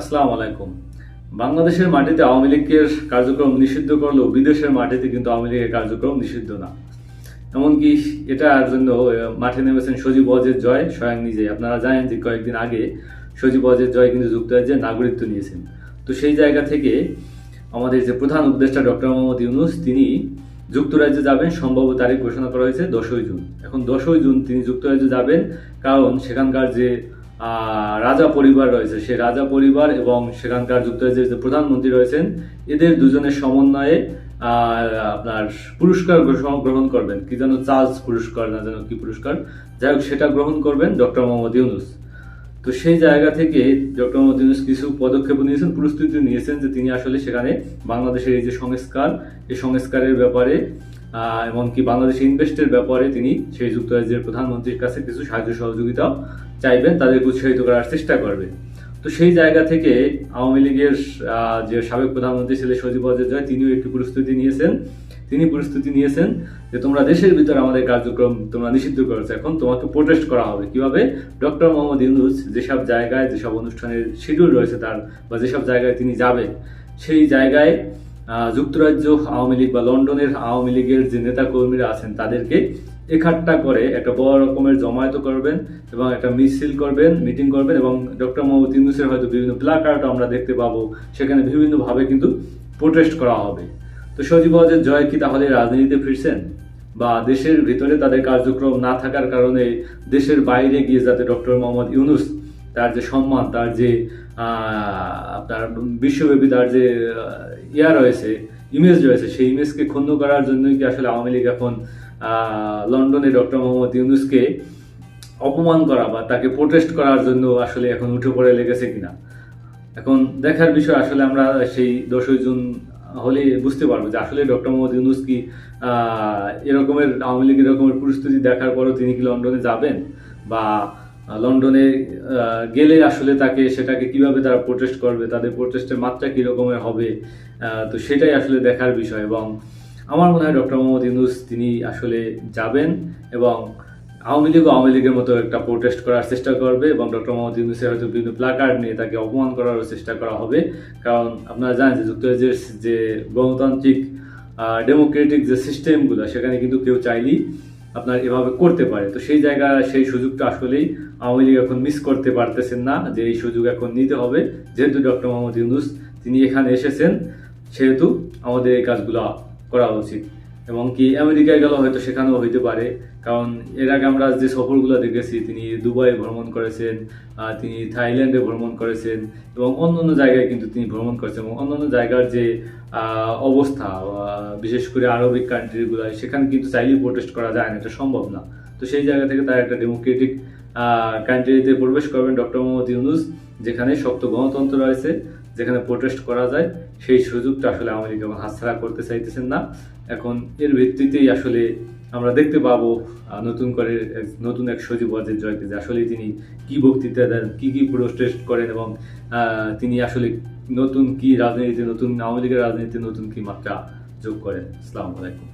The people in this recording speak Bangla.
আসসালামু আলাইকুম। বাংলাদেশের মাটিতে আওয়ামী লীগের কার্যক্রম নিষিদ্ধ করলেও বিদেশের মাটিতে কিন্তু আওয়ামী লীগের কার্যক্রম নিষিদ্ধ না। এমনকি এটার জন্য মাঠে নেমেছেন সজীব অজের জয় স্বয়ং নিজে আপনারা জানেন যে কয়েকদিন আগে সজীব অজের জয় কিন্তু যুক্তরাজ্যের নাগরিকত্ব নিয়েছেন। তো সেই জায়গা থেকে আমাদের যে প্রধান উপদেষ্টা ডক্টর মোহাম্মদ ইউনুস, তিনি যুক্তরাজ্যে যাবেন। সম্ভাব্য তারিখ ঘোষণা করা হয়েছে দশই জুন। এখন দশই জুন তিনি যুক্তরাজ্যে যাবেন কারণ সেখানকার যে রাজা পরিবার রয়েছে। সে রাজা পরিবার এবং সেখানকার যুক্তরাজ্যের যে প্রধানমন্ত্রী রয়েছেন, এদের দুজনের সমন্বয়ে আপনার পুরস্কার গ্রহণ করবেন। কি যেন চার্লস পুরস্কার, না যেন কি পুরস্কার। যাই হোক, সেটা গ্রহণ করবেন ডক্টর মোহাম্মদ ইউনুস। তো সেই জায়গা থেকে ডক্টর মোহাম্মদ ইউনুস কিছু পদক্ষেপ নিয়েছেন, প্রস্তুতি নিয়েছেন যে তিনি আসলে সেখানে বাংলাদেশের এই যে সংস্কার, এই সংস্কারের ব্যাপারে এমনকি বাংলাদেশ ইনভেস্টের ব্যাপারে তিনি সেই যুক্তরাজ্যের প্রধানমন্ত্রীর কাছে কিছু সাহায্য সহযোগিতা চাইবেন তাদেরকে উৎসাহিত করার চেষ্টা করবেন। তো সেই জায়গা থেকে আওয়ামী লীগের যে সাবেক প্রধানমন্ত্রী ছিলেন সজীব জয় তিনিও একটি প্রস্তুতি নিয়েছেন। তিনি প্রস্তুতি নিয়েছেন যে তোমরা দেশের ভিতরে আমাদের কার্যক্রম তোমরা নিষিদ্ধ করেছ, এখন তোমাকে প্রোটেস্ট করা হবে। কীভাবে? ডক্টর মোহাম্মদ ইউনুস যেসব জায়গায় যেসব অনুষ্ঠানের শিডিউল রয়েছে তার বা যেসব জায়গায় তিনি যাবেন, সেই জায়গায় যুক্তরাজ্য আওয়ামী লীগ বা লন্ডনের আওয়ামী লীগের যে নেতা কর্মীরা আছেন, তাদেরকে একাট্টা করে একটা বড় রকমের জমায়েত করবেন এবং একটা মিছিল করবেন, মিটিং করবেন এবং ডক্টর মোহাম্মদ ইউনুসের হয়তো বিভিন্ন প্লাকার্ড আমরা দেখতে পাবো। সেখানে বিভিন্নভাবে কিন্তু প্রোটেস্ট করা হবে। তো সজীব অজের জয় কি তাহলে রাজনীতিতে ফিরছেন? বা দেশের ভিতরে তাদের কার্যক্রম না থাকার কারণে দেশের বাইরে গিয়ে যাতে ডক্টর মোহাম্মদ ইউনুস তার যে সম্মান, তার যে আপনার বিশ্বব্যাপী তার যে ইয়া রয়েছে ইমেজ রয়েছে, সেই ইমেজকে ক্ষুণ্ণ করার জন্যই কি আসলে আওয়ামী লীগ এখন লন্ডনে ডক্টর মোহাম্মদ ইউনুসকে অপমান করা বা তাকে প্রোটেস্ট করার জন্য আসলে এখন উঠে পড়ে লেগেছে কিনা? এখন দেখার বিষয় আসলে আমরা সেই দশই জুন হলে বুঝতে পারব যে আসলে ডক্টর মোহাম্মদ ইউনুস কি এরকমের, আওয়ামী লীগ এরকমের পরিস্থিতি দেখার পরও তিনি কি লন্ডনে যাবেন? বা লন্ডনে গেলে আসলে তাকে, সেটাকে কীভাবে তারা প্রোটেস্ট করবে, তাদের প্রোটেস্টের মাত্রা কীরকমের হবে তো সেটাই আসলে দেখার বিষয় এবং আমার মনে হয় ডক্টর মোহাম্মদ ইউনুস তিনি আসলে যাবেন এবং আওয়ামী লীগ আওয়ামী লীগের মতো একটা প্রোটেস্ট করার চেষ্টা করবে এবং ডক্টর মোহাম্মদ ইউনুসের হয়তো বিভিন্ন প্লাকার্ড নিয়ে তাকে অপমান করারও চেষ্টা করা হবে। কারণ আপনারা জানেন যে যুক্তরাজ্যের যে গণতান্ত্রিক ডেমোক্রেটিক যে সিস্টেমগুলো সেখানে কিন্তু কেউ চাইলেই আপনার এভাবে করতে পারে তো সেই জায়গা, সেই সুযোগটা আসলেই আওয়ামী লীগ এখন মিস করতে পারতেছেন না যে এই সুযোগ এখন নিতে হবে। যেহেতু ডক্টর মোহাম্মদ ইউনুস, তিনি এখানে এসেছেন, সেহেতু আমাদের এই কাজগুলো করা উচিত। এবং কি আমেরিকায় গেল হয়তো সেখানেও হইতে পারে। কারণ এর আগে আমরা যে সফরগুলো দেখেছি, তিনি দুবাই ভ্রমণ করেছেন তিনি থাইল্যান্ডে ভ্রমণ করেছেন এবং অন্যান্য জায়গায় কিন্তু তিনি ভ্রমণ করেছেন এবং অন্যান্য জায়গার যে অবস্থা বিশেষ করে আরবিক কান্ট্রিগুলো সেখানে কিন্তু চাইলেই প্রোটেস্ট করা যায় না, এটা সম্ভব না। তো সেই জায়গা থেকে তার একটা ডেমোক্রেটিক কান্ট্রিতে প্রবেশ করবেন ডক্টর মোহাম্মদ ইউনুস, যেখানে শক্ত গণতন্ত্র রয়েছে। যেখানে প্রোটেস্ট করা যায়, সেই সুযোগটা আসলে আওয়ামী লীগ এখন হাতছাড়া করতে চাইতেছেন না। এখন এর ভিত্তিতেই আসলে আমরা দেখতে পাবো নতুন করে নতুন এক সজীব অজের জয়কে যে আসলে তিনি কি বক্তৃতা দেন, কি কি প্রোটেস্ট করেন এবং তিনি আসলে নতুন কি রাজনীতিতে, নতুন আওয়ামী লীগের রাজনীতিতে নতুন কি মাত্রা যোগ করেন। আসসালামু আলাইকুম।